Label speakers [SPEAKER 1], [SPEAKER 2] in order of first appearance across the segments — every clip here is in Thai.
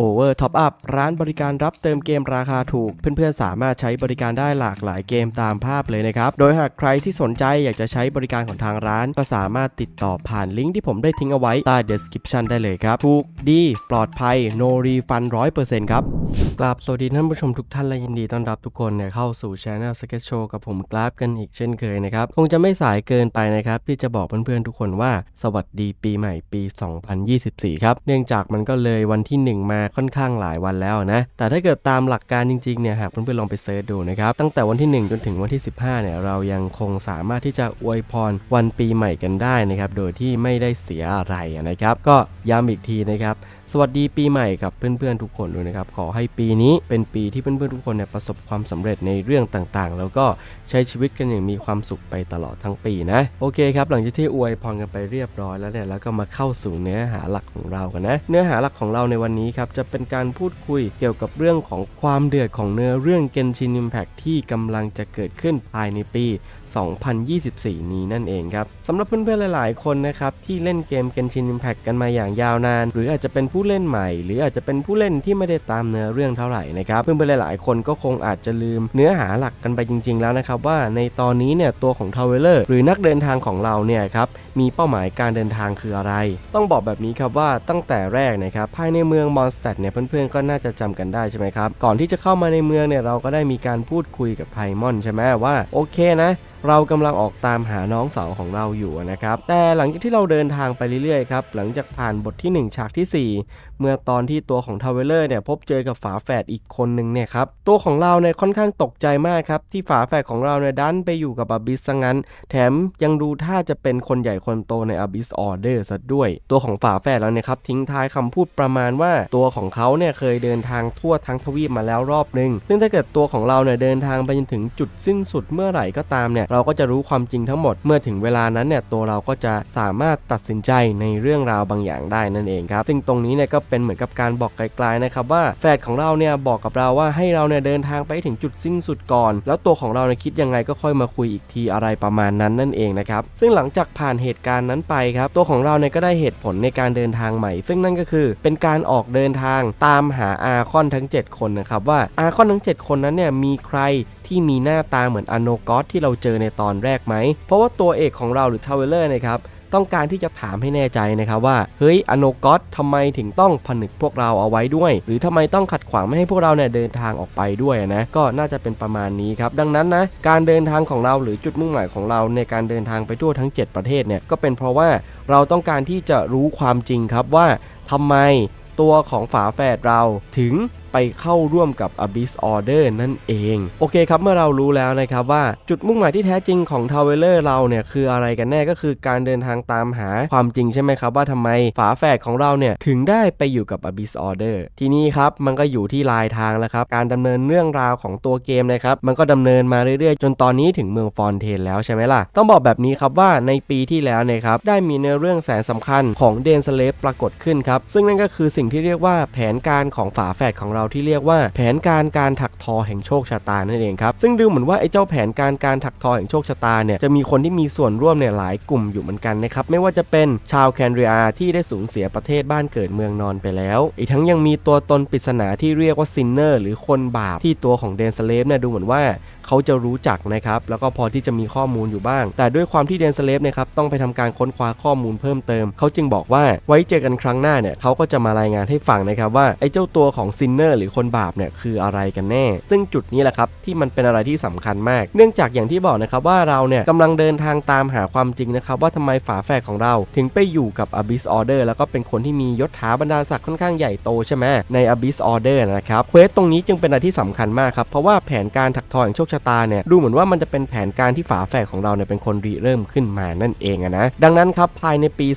[SPEAKER 1] Over Top Up ร้านบริการรับเติมเกมราคาถูก เพื่อนๆ สามารถใช้บริการได้หลากหลายเกมตามภาพเลยนะครับ โดยหากใครที่สนใจอยากจะใช้บริการของทางร้าน ก็สามารถติดต่อผ่านลิงก์ที่ผมได้ทิ้งเอาไว้ใต้ description ได้เลยครับ ถูกดี ปลอดภัย no refund 100%ครับกราบสวัสดีท่านผู้ชมทุกท่านและยินดีต้อนรับทุกคนเนี่ยเข้าสู่ Channel Sketch Show กับผมกราฟกันอีกเช่นเคยนะครับ คงจะไม่สายเกินไปนะครับ ที่จะบอกเพื่อนๆทุกคนว่า สวัสดีปีใหม่ปี 2024 ครับ เนื่องจากมันก็เลยวันที่ 1 มาค่อนข้างหลายวันแล้วนะ แต่ถ้าเกิดตามหลักการจริงๆเนี่ยหากเพื่อนๆลองไปเซิร์ชดูนะครับ ตั้งแต่วันที่ 1 จนถึงวันที่ 15เนี่ยเรายังคงสามารถที่จะอวยพรวันปีใหม่กันได้นะครับ โดยที่ไม่ได้เสียอะไรนะครับ ก็ย้ำอีกทีนะครับสวัสดีปีใหม่กับเพื่อนๆทุกคนด้วยนะครับ ขอให้ปีนี้เป็นปีที่เพื่อนๆทุกคนเนี่ยประสบความสำเร็จในเรื่องต่างๆ แล้วก็ใช้ชีวิตกันอย่างมีความสุขไปตลอดทั้งปีนะ โอเคครับ หลังจากที่อวยพรกันไปเรียบร้อยแล้วเนี่ยแล้วก็มาเข้าสู่เนื้อหาหลักของเรากันนะ เนื้อหาหลักของเราในวันนี้ครับจะเป็นการพูดคุยเกี่ยวกับเรื่องของความเดือดของเนื้อเรื่อง Genshin Impact ที่กำลังจะเกิดขึ้นภายในปี 2024 นี้นั่นเองครับสำหรับเพื่อนๆหลาย ๆ คนนะครับที่เล่นเกม Genshin Impact กันมาอย่างยาวนาน หรืออาจจะเป็นผู้เล่นใหม่ หรืออาจจะเป็นผู้เล่นที่ไม่ได้ตามเนื้อเรื่องเท่าไหร่นะครับเพื่อนๆหลายๆ คนก็คงอาจจะลืมเนื้อหาหลักกันไปจริง ๆ แล้วนะครับว่าในตอนนี้เนี่ยตัวของทาวเวลเลอร์หรือนักเดินทางของเราเนี่ยครับมีเป้าหมายการเดินทางคืออะไร ต้องบอกแบบนี้ครับว่าตั้งแต่แรกนะครับภายในเมืองมอนสเตดเนี่ยเพื่อนๆก็น่าจะจำกันได้ใช่ไหมครับก่อนที่จะเข้ามาในเมืองเนี่ยเราก็ได้มีการพูดคุยกับไพมอนใช่ไหมว่าโอเคนะ เรากำลังออกตามหาน้องสาวของเราอยู่นะครับ แต่หลังจากที่เราเดินทางไปเรื่อยๆครับหลังจากผ่านบทที่ 1 ฉากทีสี่ 4 เมื่อตอนที่ตัวของทาวเวลเลอร์เนี่ยพบเจอกับฝาแฝดอีกคนหนึ่งเนี่ยครับตัวของเราเนี่ยค่อนข้างตกใจมากครับที่ฝาแฝดของเราเนี่ยดันไปอยู่กับอบิสซะงั้น แถมยังดูท่าจะเป็นคนใหญ่คนโตในอบิสออเดอร์ซะด้วย ตัวของฝาแฝดเราเนี่ยครับทิ้งท้ายคำพูดประมาณว่าตัวของเขาเนี่ยเคยเดินทางทั่วทั้งทวีปมาแล้วรอบหนึ่งซึ่งถ้าเกิดตัวของเราเนี่ยเดินทางไปจนถึงจุดสิ้นสุดเมื่อไหร่ก็ตามเนี่ยเราก็จะรู้ความจริงทั้งหมด เมื่อถึงเวลานั้นเนี่ยตัวเราก็จะสามารถตัดสินใจในเรื่องราวบางอย่างได้นั่นเองครับ ซึ่งตรงนี้เนี่ยก็เป็นเหมือนกับการบอกไกลๆนะครับว่าแฝดของเราเนี่ยบอกกับเราว่าให้เราเนี่ยเดินทางไปถึงจุดสิ้นสุดก่อน แล้วตัวของเราเนี่ยคิดยังไงก็ค่อยมาคุยอีกทีอะไรประมาณนั้นนั่นเองนะครับซึ่งหลังจากผ่านเหตุการณ์นั้นไปครับตัวของเราเนี่ยก็ได้เหตุผลในการเดินทางใหม่ ซึ่งนั่นก็คือเป็นการออกเดินทางตามหาอาคอนทั้ง 7 คนนะครับว่าอาคอนทั้ง 7 คนนั้นเนี่ยมีใครที่มีหน้าตาเหมือนอโนกอสที่เราเจอในตอนแรกไหม เพราะว่าตัวเอกของเราหรือทาวเวลเลอร์นะครับต้องการที่จะถามให้แน่ใจนะครับว่า เฮ้ยอโนกอสทำไมถึงต้องผนึกพวกเราเอาไว้ด้วย หรือทำไมต้องขัดขวางไม่ให้พวกเราเนี่ยเดินทางออกไปด้วยนะก็น่าจะเป็นประมาณนี้ครับดังนั้นนะการเดินทางของเราหรือจุดมุ่งหมายของเราในการเดินทางไปทั่วทั้ง 7 ประเทศเนี่ยก็เป็นเพราะว่าเราต้องการที่จะรู้ความจริงครับว่าทำไมตัวของฝาแฝดเราถึง ไปเข้าร่วมกับ Abyss Order นั่นเอง โอเคครับเมื่อเรารู้แล้วนะครับว่าจุดมุ่งหมายที่แท้จริงของ t o w e l e r เราเนี่ยคืออะไรกันแน่ก็คือการเดินทางตามหาความจริงใช่ไหมครับ ว่าทำไมฝาแฝดของเราเนี่ยถึงได้ไปอยู่กับ Abyss Order ทีนี้ครับมันก็อยู่ที่ลายทางแล้วครับการดำเนินเรื่องราวของตัวเกมนะครับมันก็ดำเนินมาเรื่อยๆ จนตอนนี้ถึงเมืองฟอนเทนแล้วใช่ไหมล่ะต้องบอกแบบนี้ครับว่าในปีที่แล้วนะครับได้มีเนื้อเรื่องแสนสำคัญของเดนสเลฟปรากฏขึ้นครับซึ่งนั่นก็คือสิ่งที่เรียกว่าแผนการของฝาแฝดของเราที่เรียกว่าแผนการการถักทอแห่งโชคชะตานั่นเองครับซึ่งดูเหมือนว่าไอ้เจ้าแผนการการถักทอแห่งโชคชะตาเนี่ยจะมีคนที่มีส่วนร่วมเนี่ยหลายกลุ่มอยู่เหมือนกันนะครับไม่ว่าจะเป็นชาวแคนเรียที่ได้สูญเสียประเทศบ้านเกิดเมืองนอนไปแล้ว อีกทั้งยังมีตัวตนปริศนาที่เรียกว่าซินเนอร์หรือคนบาปที่ตัวของเดนสเลฟเนี่ยดูเหมือนว่าเขาจะรู้จักนะครับแล้วก็พอที่จะมีข้อมูลอยู่บ้าง แต่ด้วยความที่เดนสเลฟนะครับต้องไปทำการค้นคว้าข้อมูลเพิ่มเติม เขาจึงบอกว่าไว้เจอกันครั้งหน้าเนี่ยเขาก็จะมารายงานให้ฟังนะครับว่าไอ้เจ้าตัวของซินเนอร์หรือคนบาปเนี่ยคืออะไรกันแน่ ซึ่งจุดนี้แหละครับที่มันเป็นอะไรที่สำคัญมาก เนื่องจากอย่างที่บอกนะครับว่าเราเนี่ยกำลังเดินทางตามหาความจริงนะครับว่าทำไมฝาแฝดของเรา ถึงไปอยู่กับ Abyss Order แล้วก็เป็นคนที่มียศถาบรรดาศักดิ์ค่อนข้างใหญ่โตใช่ไหมใน Abyss Order นะครับเควสตรงนี้จึงเป็นอะไรที่สำคัญมากครับเพราะว่าแผนการถักทอแห่งโชคชะตาเนี่ยดูเหมือนว่ามันจะเป็นแผนการที่ฝาแฝดของเราเนี่ยเป็นคนริเริ่มขึ้นมานั่นเองนะดังนั้นครับภายในปี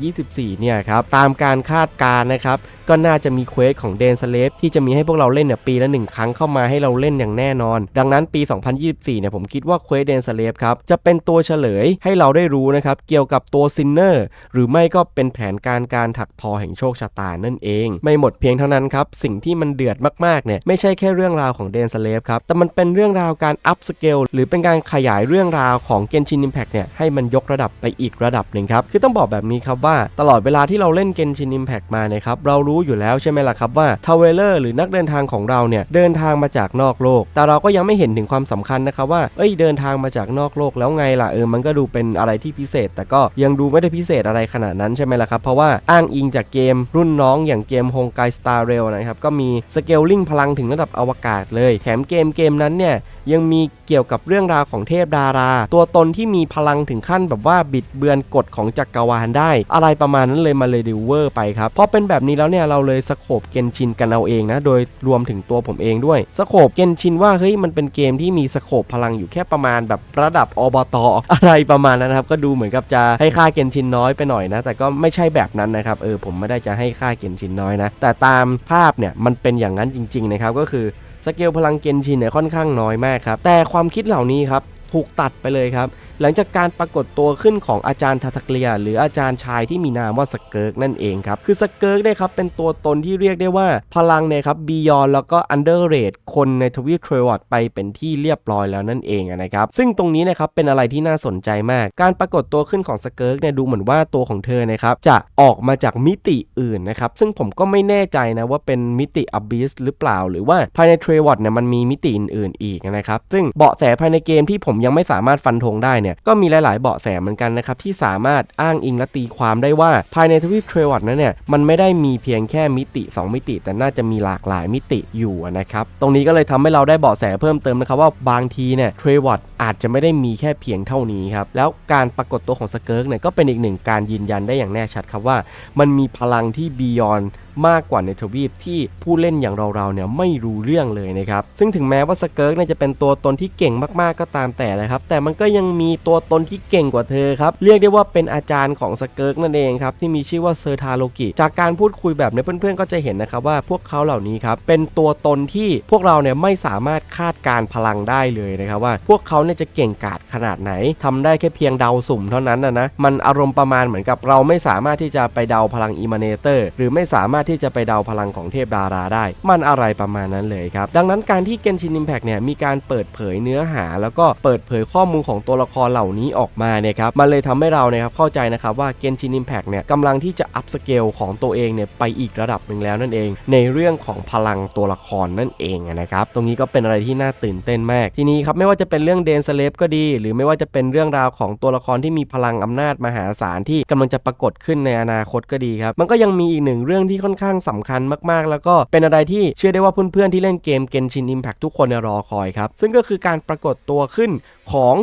[SPEAKER 1] 2024 เนี่ยครับตามการคาดการณ์นะครับก็น่าจะมีเควสของเดนสเลฟที่จะมีให้พวกเราเล่นเนี่ยปีละหนึ่งครั้งเข้ามาให้เราเล่นอย่างแน่นอน ดังนั้นปี 2024 เนี่ยผมคิดว่าเควสเดนสเลฟครับจะเป็นตัวเฉลยให้เราได้รู้นะครับเกี่ยวกับตัวซินเนอร์หรือไม่ก็เป็นแผนการการถักทอแห่งโชคชะตานั่นเอง ไม่หมดเพียงเท่านั้นครับสิ่งที่มันเดือดมากๆเนี่ยไม่ใช่แค่เรื่องราวของเดนสเลฟครับแต่มันเป็นเรื่องราวการอัพสเกลหรือเป็นการขยายเรื่องราวของ Genshin Impact เนี่ยให้มันยกระดับไปอีกระดับหนึ่งครับ คือต้องบอกแบบนี้ครับว่าตลอดเวลาที่เราเล่น Genshin Impact มาเนี่ยครับ เรารู้อยู่แล้วใช่ไหมล่ะครับว่าทาวเวลเลอร์หรือนักเดินทางของเราเนี่ยเดินทางมาจากนอกโลก แต่เราก็ยังไม่เห็นถึงความสำคัญนะครับว่าเอ้ยเดินทางมาจากนอกโลกแล้วไงล่ะเออมันก็ดูเป็นอะไรที่พิเศษ แต่ก็ยังดูไม่ได้พิเศษอะไรขนาดนั้นใช่ไหมล่ะครับเพราะว่าอ้างอิงจากเกมรุ่นน้องอย่างเกม h o n g a i Star Rail นะครับก็มีสเกลลิงพลังถึงระดับอวกาศเลย แถมเกมเกมนั้นเนี่ยยังมีเกี่ยวกับเรื่องราวของเทพดารา ตัวตนที่มีพลังถึงขั้นแบบว่าบิดเบือนกฎของจักรวาลได้ อะไรประมาณนั้นเลยมาเลยดิวเวอร์ไปครับพอเป็นแบบนี้แล้วเนี่ยเราเลยสโคบเกนชินกันเอาเองนะโดยรวมถึงตัวผมเองด้วยสโคบเกนชินว่าเฮ้ยมันเป็นเกมที่มีสโคบพลังอยู่แค่ประมาณแบบระดับอบตอะไรประมาณนั้นครับก็ดูเหมือนกับจะให้ค่าเกนชินน้อยไปหน่อยนะแต่ก็ไม่ใช่แบบนั้นนะครับเออผมไม่ได้จะให้ค่าเกนชินน้อยนะแต่ตามภาพเนี่ยมันเป็นอย่างนั้นจริงๆนะครับก็คือ สเกลพลังเกนชินเนี่ยค่อนข้างน้อยมากครับแต่ความคิดเหล่านี้ครับถูกตัดไปเลยครับ หลังจากการปรากฏตัวขึ้นของอาจารย์ทาทกเลีย หรืออาจารย์ชายที่มีนามว่าสเกิร์กนั่นเองครับ คือสเกิร์กเนี่ยครับเป็นตัวตนที่เรียกได้ว่าพลังเนี่ยครับบียอนแล้วก็อันเดอร์เรทคนในทวีปเทรวอดไปเป็นที่เรียบร้อยแล้วนั่นเองนะครับซึ่งตรงนี้นะครับเป็นอะไรที่น่าสนใจมาก การปรากฏตัวขึ้นของสเกิร์กเนี่ยดูเหมือนว่าตัวของเธอนะครับจะออกมาจากมิติอื่นนะครับซึ่งผมก็ไม่แน่ใจนะว่าเป็นมิติอับบิสหรือเปล่า หรือว่าภายในเทรวอดเนี่ยมันมีมิติอื่นๆอีกนะครับซึ่งเบาะแสภายในเกมที่ผมยังไม่สามารถฟันธงได้เนี่ยก็มีหลาย ๆ เบาะแสเหมือนกันนะครับที่สามารถอ้างอิงและตีความได้ว่าภายในทวีปเทรวอดนั้นเนี่ยมันไม่ได้มีเพียงแค่มิติ 2 มิติ แต่น่าจะมีหลากหลายมิติอยู่นะครับตรงนี้ก็เลยทำให้เราได้เบาะแสเพิ่มเติมนะครับว่าบางทีเนี่ยเทรวอดอาจจะไม่ได้มีแค่เพียงเท่านี้ครับแล้วการปรากฏตัวของสเกิร์กเนี่ยก็เป็นอีกหนึ่งการยืนยันได้อย่างแน่ชัดครับว่า มันมีพลังที่บียอน มากกว่าในทวีปที่ผู้เล่นอย่างเราๆเนี่ยไม่รู้เรื่องเลยนะครับ ซึ่งถึงแม้ว่าสเกิร์กเนี่ยจะเป็นตัวตนที่เก่งมากๆก็ตามแต่นะครับ แต่มันก็ยังมีตัวตนที่เก่งกว่าเธอครับ เรียกได้ว่าเป็นอาจารย์ของสเกิร์กนั่นเองครับ ที่มีชื่อว่าเซอร์ทาโลกิ จากการพูดคุยแบบนี้เพื่อนๆ ก็จะเห็นนะครับว่าพวกเขาเหล่านี้ครับ เป็นตัวตนที่พวกเราเนี่ยไม่สามารถคาดการพลังได้เลยนะครับว่าพวกเขาเนี่ยจะเก่งกาจขนาดไหนทำได้แค่เพียงเดาสุ่มเท่านั้นนะนะมันอารมณ์ประมาณเหมือนกับเราไม่สามารถที่จะไปเดาพลังอิมาเนเตอร์ หรือไม่สามารถที่จะไปเดาพลังของเทพดาราได้ มันอะไรประมาณนั้นเลยครับ ดังนั้นการที่ Genshin Impact เนี่ยมีการเปิดเผยเนื้อหา แล้วก็เปิดเผยข้อมูลของตัวละครเหล่านี้ออกมาเนี่ยครับมันเลยทำให้เราเนี่ยครับเข้าใจนะครับว่า Genshin Impact เนี่ยกำลังที่จะอัพสเกลของตัวเองเนี่ยไปอีกระดับหนึ่งแล้วนั่นเอง ในเรื่องของพลังตัวละครนั่นเองนะครับตรงนี้ก็เป็นอะไรที่น่าตื่นเต้นมากทีนี้ครับไม่ว่าจะเป็นเรื่องเดนสเลฟก็ดี หรือไม่ว่าจะเป็นเรื่องราวของตัวละครที่มีพลังอำนาจมหาศาลที่กำลังจะปรากฏขึ้นในอนาคตก็ดีครับมันก็ยังมีอีกหนึ่งเรื่องที่ค่อนข้างสำคัญมากๆ แล้วก็เป็นอะไรที่เชื่อได้ว่าเพื่อนๆที่เล่นเกม Genshin Impact ทุกคนรอคอยครับ ซึ่งก็คือการปรากฏตัวขึ้นของ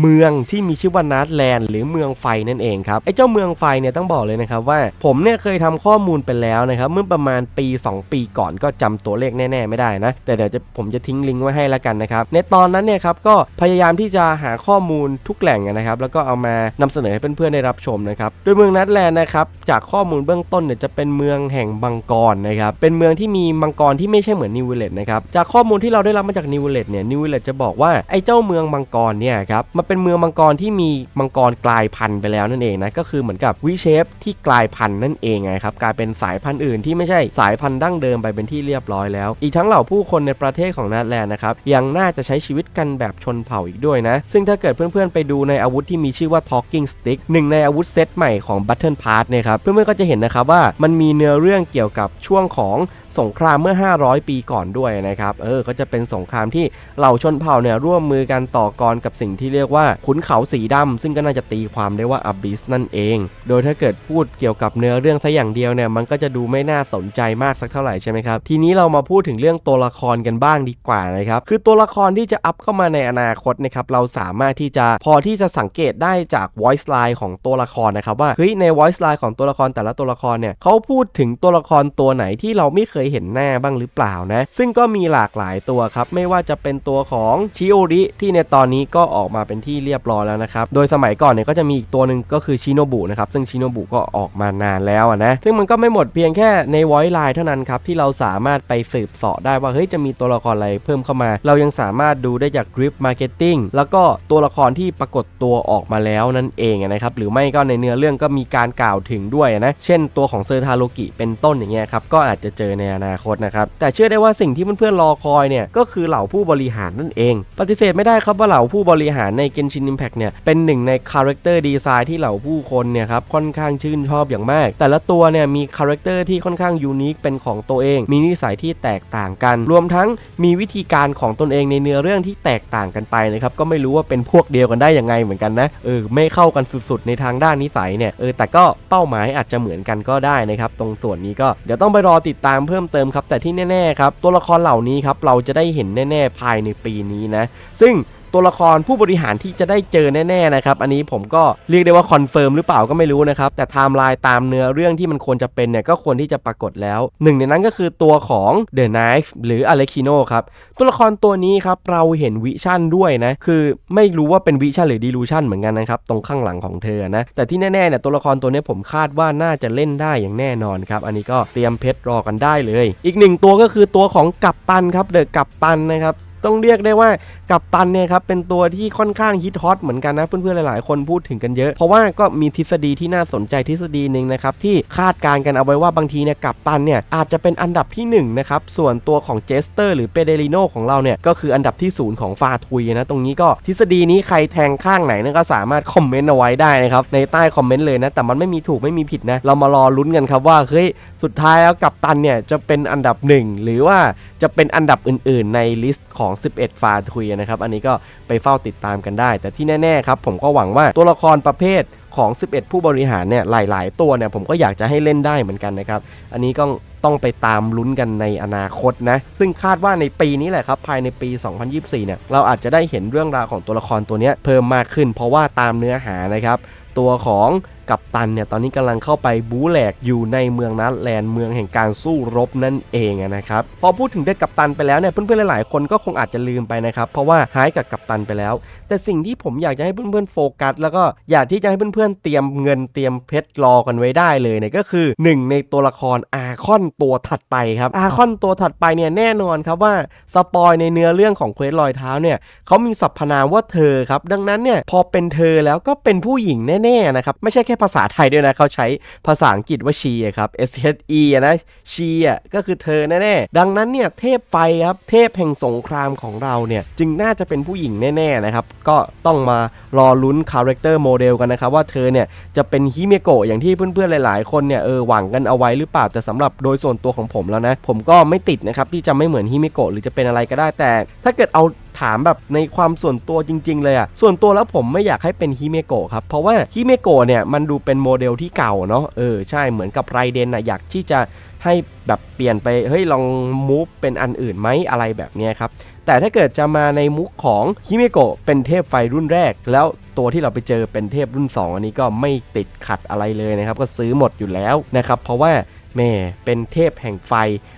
[SPEAKER 1] เมืองที่มีชื่อว่านาร์ดแลนด์หรือเมืองไฟนั่นเองครับไอ้เจ้าเมืองไฟเนี่ยต้องบอกเลยนะครับว่าผมเนี่ยเคยทำข้อมูลไปแล้วนะครับเมื่อประมาณปี 2 ปีก่อนก็จำตัวเลขแน่ ๆ ไม่ได้นะแต่เดี๋ยวจะผมจะทิ้งลิงก์ไว้ให้แล้วกันนะครับในตอนนั้นเนี่ยครับก็พยายามที่จะหาข้อมูลทุกแหล่งนะครับแล้วก็เอามานำเสนอให้เพื่อนๆได้รับชมนะครับโดยเมืองนาร์ดแลนด์นะครับจากข้อมูลเบื้องต้นเนี่ยจะเป็นเมืองแห่งมังกรนะครับเป็นเมืองที่มีมังกรที่ไม่ใช่เหมือนนิวเวเลตนะครับจากข้อมูลที่เราได้รับมาจากนิวเวเลตเนี่ยนิวเวเลตจะบอกว่าไอ้เจ้าเมืองมังกรเนี่ยครับมันเป็นเมืองมังกรที่มีมังกรกลายพันธุ์ไปแล้วนั่นเองนะ ก็คือเหมือนกับวิเชฟที่กลายพันธุ์นั่นเองไงครับ กลายเป็นสายพันธุ์อื่นที่ไม่ใช่สายพันธุ์ดั้งเดิมไปเป็นที่เรียบร้อยแล้ว อีกทั้งเหล่าผู้คนในประเทศของนาร์แลนด์นะครับ ยังน่าจะใช้ชีวิตกันแบบชนเผ่าอีกด้วยนะ ซึ่งถ้าเกิดเพื่อนๆไปดูในอาวุธที่มีชื่อว่า Talking Stick หนึ่งในอาวุธเซตใหม่ของ Battle Pass เนี่ยครับ เพื่อนๆก็จะเห็นนะครับว่ามันมีเนื้อเรื่องเกี่ยวกับช่วงของ สงครามเมื่อ 500 ปีก่อนด้วยนะครับเออก็จะเป็นสงครามที่เหล่าชนเผ่าเนี่ยร่วมมือกันต่อกรกับสิ่งที่เรียกว่าขุนเขาสีดำซึ่งก็น่าจะตีความได้ว่าอับบิสนั่นเอง โดยถ้าเกิดพูดเกี่ยวกับเนื้อเรื่องซะอย่างเดียวเนี่ยมันก็จะดูไม่น่าสนใจมากสักเท่าไหร่ใช่ไหมครับทีนี้เรามาพูดถึงเรื่องตัวละครกันบ้างดีกว่านะครับคือตัวละครที่จะอัพเข้ามาในอนาคตนะครับเราสามารถที่จะพอที่จะสังเกตได้จาก voice line ของตัวละครนะครับว่าเฮ้ยใน voice line ของตัวละครแต่ละตัวละครเนี่ยเขาพูดถึงตัวละครตัวไหนที่เราไม่เคยเห็นหน้าบ้างหรือเปล่านะ ซึ่งก็มีหลากหลายตัวครับ ไม่ว่าจะเป็นตัวของชิโอริที่ในตอนนี้ก็ออกมาเป็นที่เรียบร้อยแล้วนะครับ โดยสมัยก่อนเนี่ยก็จะมีอีกตัวหนึ่งก็คือชิโนบุนะครับ ซึ่งชิโนบุก็ออกมานานแล้วนะ ซึ่งมันก็ไม่หมดเพียงแค่ใน voice line เท่านั้นครับที่เราสามารถไปสืบเสาะได้ว่าเฮ้ยจะมีตัวละครอะไรเพิ่มเข้ามา เรายังสามารถดูได้จาก grip marketing แล้วก็ตัวละครที่ปรากฏตัวออกมาแล้วนั่นเองนะครับหรือไม่ก็ในเนื้อเรื่องก็มีการกล่าวถึงด้วยนะเช่น ตัวของเซอร์ทาโลกิเป็นต้นอย่างเงี้ยครับก็อาจจะเจอในออนาคตนะครับ แต่เชื่อได้ว่าสิ่งที่เพื่อนๆรอคอยเนี่ยก็คือเหล่าผู้บริหารนั่นเอง ปฏิเสธไม่ได้ครับว่าเหล่าผู้บริหารใน Genshin Impact เนี่ยเป็นหนึ่งใน Character Design ที่เหล่าผู้คนเนี่ยครับค่อนข้างชื่นชอบอย่างมาก แต่ละตัวเนี่ยมี Character ที่ค่อนข้างยูนิคเป็นของตัวเอง มีนิสัยที่แตกต่างกัน รวมทั้งมีวิธีการของตนเองในเนื้อเรื่องที่แตกต่างกันไปนะครับก็ไม่รู้ว่าเป็นพวกเดียวกันได้ยังไงเหมือนกันนะเออไม่เข้ากันสุดๆในทางด้านนิสัยเนี่ยเออแต่ก็เป้าหมายอาจจะเหมือนกันก็ได้นะครับตรงส่วนนี้ก็เดี๋ยวต้องไปรอติดตามเพิ่มเติมครับแต่ที่แน่ๆครับตัวละครเหล่านี้ครับเราจะได้เห็นแน่ ๆ ภายในปีนี้นะ ซึ่ง ตัวละครผู้บริหารที่จะได้เจอแน่ๆนะครับอันนี้ผมก็เรียกได้ว่าคอนเฟิร์มหรือเปล่าก็ไม่รู้นะครับแต่ไทม์ไลน์ตามเนื้อเรื่องที่มันควรจะเป็นเนี่ยก็ควรที่จะปรากฏแล้วหนึ่งในนั้นก็คือตัวของ The Knife หรือ a l e k i n o ครับตัวละครตัวนี้ครับเราเห็นวิชั่นด้วยนะคือไม่รู้ว่าเป็นวิชั่นหรือดีลูชั่นเหมือนกันนะครับตรงข้างหลังของเธอนะแต่ที่แน่ๆเนี่ยตัวละครตัวนี้ผมคาดว่าน่าจะเล่นได้อย่างแน่นอนครับอันนี้ก็เตรียมเพชรรอกันได้เลย อีกหนึ่งตัวก็คือตัวของกัปตันครับเดอะกัปตันนะครับ ต้องเรียกได้ว่ากัปตันเนี่ยครับเป็นตัวที่ค่อนข้างฮิตฮอตเหมือนกันนะเพื่อนๆหลายๆ คนพูดถึงกันเยอะ เพราะว่าก็มีทฤษฎีที่น่าสนใจทฤษฎีหนึ่งนะครับที่คาดการณ์กันเอาไว้ว่าบางทีเนี่ยกัปตันเนี่ยอาจจะเป็นอันดับที่1นงนะครับส่วนตัวของเจสเตอร์หรือเปเดริโนของเราเนี่ยก็คืออันดับที่ศูนย์ของฟาทุยนะตรงนี้ก็ทฤษฎีนี้ใครแทงข้างไหนนก็สามารถคอมเมนต์เอาไว้ได้นะครับในใต้คอมเมนต์เลยนะแต่มันไม่มีถูกไม่มีผิดนะเรามารอลุ้นกันครับว่าเฮ้ยสุดท้ายแล้วกัปตันเนี่ยจะเป็นอันดับหนึ่งหรือว่าจะเป็นอันดับอื่น ๆ ในลิสต์ของ11 ฟาทุยนะครับ อันนี้ก็ไปเฝ้าติดตามกันได้ แต่ที่แน่ๆครับผมก็หวังว่าตัวละครประเภทของ 11 ผู้บริหารเนี่ยหลาย ๆ ตัวเนี่ยผมก็อยากจะให้เล่นได้เหมือนกันนะครับ อันนี้ก็ต้องไปตามลุ้นกันในอนาคตนะ ซึ่งคาดว่าในปีนี้แหละครับ ภายในปี 2024 เนี่ย เราอาจจะได้เห็นเรื่องราวของตัวละครตัวเนี้ยเพิ่มมากขึ้น เพราะว่าตามเนื้อหานะครับ ตัวของกัปตันเนี่ยตอนนี้กำลังเข้าไปบูแหลกอยู่ในเมืองนัดแลนด์เมืองแห่งการสู้รบนั่นเองนะครับพอพูดถึงเด็กกัปตันไปแล้วเนี่ยเพื่อนๆหลายๆคนก็คงอาจจะลืมไปนะครับเพราะว่าหายกับกัปตันไปแล้ว แต่สิ่งที่ผมอยากจะให้เพื่อนๆโฟกัส แล้วก็อยากที่จะให้เพื่อนๆเตรียมเงินเตรียมเพชรรอกันไว้ได้เลยเนี่ยก็คือหนึ่งในตัวละครอาคอนตัวถัดไปครับอาคอนตัวถัดไปเนี่ยแน่นอนครับว่าสปอยในเนื้อเรื่องของเควสลอยเท้าเนี่ยเขามีสรรพนามว่าเธอครับดังนั้นเนี่ยพอเป็นเธอแล้วก็เป็นผู้หญิงแน่ๆนะครับไม่ใช่แค่ภาษาไทยด้วยนะเขาใช้ภาษาอังกฤษว่าชีครับ S H E อะนะชีอะก็คือเธอแน่ๆดังนั้นเนี่ยเทพไฟครับเทพแห่งสงครามของเราเนี่ยจึงน่าจะเป็นผู้หญิงแน่ๆนะครับก็ต้องมารอลุ้นคาแรคเตอร์โมเดลกันนะครับว่าเธอเนี่ยจะเป็นฮิเมโกะอย่างที่เพื่อนๆหลาย ๆ คนเนี่ยเออหวังกันเอาไว้หรือเปล่าแต่สำหรับโดยส่วนตัวของผมแล้วนะผมก็ไม่ติดนะครับที่จะไม่เหมือนฮิเมโกะหรือจะเป็นอะไรก็ได้แต่ ถ้าเกิดเอา ถามแบบในความส่วนตัวจริง ๆ เลยอะส่วนตัวแล้วผมไม่อยากให้เป็นฮิเมโกะครับเพราะว่าฮิเมโกะเนี่ยมันดูเป็นโมเดลที่เก่าเนาะเออใช่เหมือนกับไรเดนนะอยากที่จะให้แบบเปลี่ยนไปเฮ้ยลองมูฟเป็นอันอื่นไหมอะไรแบบนี้ครับแต่ถ้าเกิดจะมาในมุกของฮิเมโกะเป็นเทพไฟรุ่นแรก แล้วตัวที่เราไปเจอเป็นเทพรุ่น 2 อันนี้ก็ไม่ติดขัดอะไรเลยนะครับ ก็ซื้อหมดอยู่แล้วนะครับ เพราะว่า แม่เป็นเทพแห่งไฟ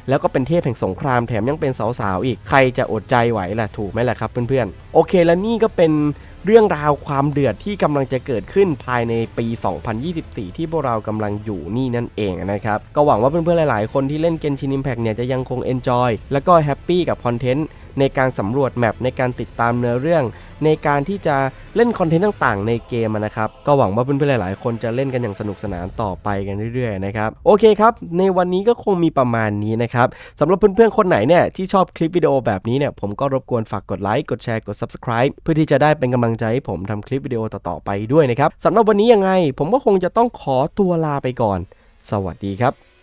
[SPEAKER 1] แล้วก็เป็นเทพแห่งสงครามแถมยังเป็นสาวๆอีกใครจะอดใจไหวล่ะถูกไหมล่ะครับเพื่อนๆโอเคแล้วนี่ก็เป็น เรื่องราวความเดือดที่กำลังจะเกิดขึ้นภายในปี 2024 ที่พวกเรากำลังอยู่นี่นั่นเองนะครับ ก็หวังว่าเพื่อนๆ หลายๆ คนที่เล่น Genshin Impact เนี่ยจะยังคง enjoy แล้วก็แฮปปี้กับคอนเทนต์ในการสำรวจแมปในการติดตามเนื้อเรื่อง ในการที่จะเล่นคอนเทนต์ต่างๆ ในเกมนะครับ ก็หวังว่าเพื่อนๆ หลายๆ คนจะเล่นกันอย่างสนุกสนานต่อไปกันเรื่อยๆ นะครับ โอเคครับ ในวันนี้ก็คงมีประมาณนี้นะครับสำหรับเพื่อนๆ คนไหนเนี่ยที่ชอบคลิปวิดีโอแบบนี้เนี่ยผมก็รบกวนฝากกดไลค์กดแชร์กด subscribe เพื่อที่จะได้เป็นกำลังงใจให้ผมทำคลิปวิดีโอต่อๆไปด้วยนะครับสำหรับวันนี้ยังไง ผมก็คงจะต้องขอตัวลาไปก่อน สวัสดีครับ